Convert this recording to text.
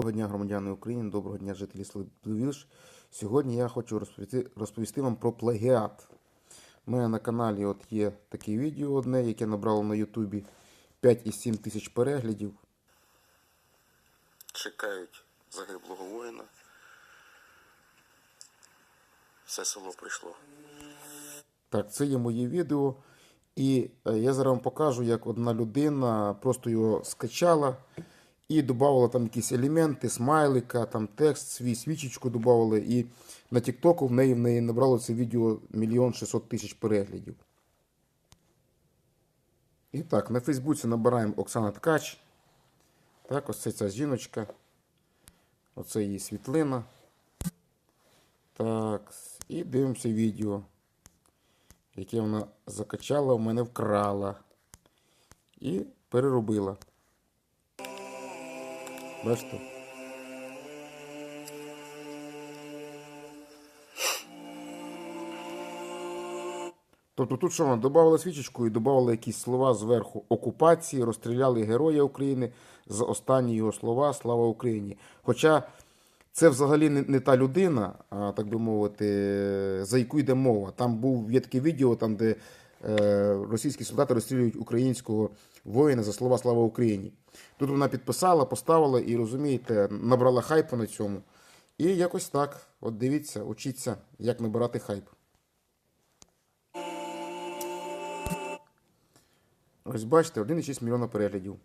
Доброго дня, громадяни України, доброго дня, жителі Сливілш. Сьогодні я хочу розповісти, розповісти вам про плагіат. У мене на каналі от є таке відео одне, яке набрало на Ютубі 5,7 тисяч переглядів. Чекають загиблого воїна. Все село прийшло. Так, це є моє відео. І е, я зараз вам покажу, як одна людина просто його скачала і додавала там якісь елементи, смайлика, там текст, свій свічечку додавали. І на Тіктоку в неї в неї набрало це відео мільйон 600 тисяч переглядів. І так, на Фейсбуці набираємо Оксана Ткач. Так, ось це ця жіночка. Оце її світлина. Так, і дивимося відео яке вона закачала, в мене вкрала і переробила. Бачите? Тобто тут що вона додавала свічечку і додавала якісь слова зверху окупації, розстріляли героя України за останні його слова Слава Україні. Хоча це взагалі не, не та людина, а, так би мовити, за яку йде мова. Там був є таке відео, там, де російські солдати розстрілюють українського воїна за слова Слава Україні. Тут вона підписала, поставила і розумієте, набрала хайпу на цьому. І якось так. От дивіться, учіться, як набирати хайп. Ось бачите, 1,6 мільйона переглядів.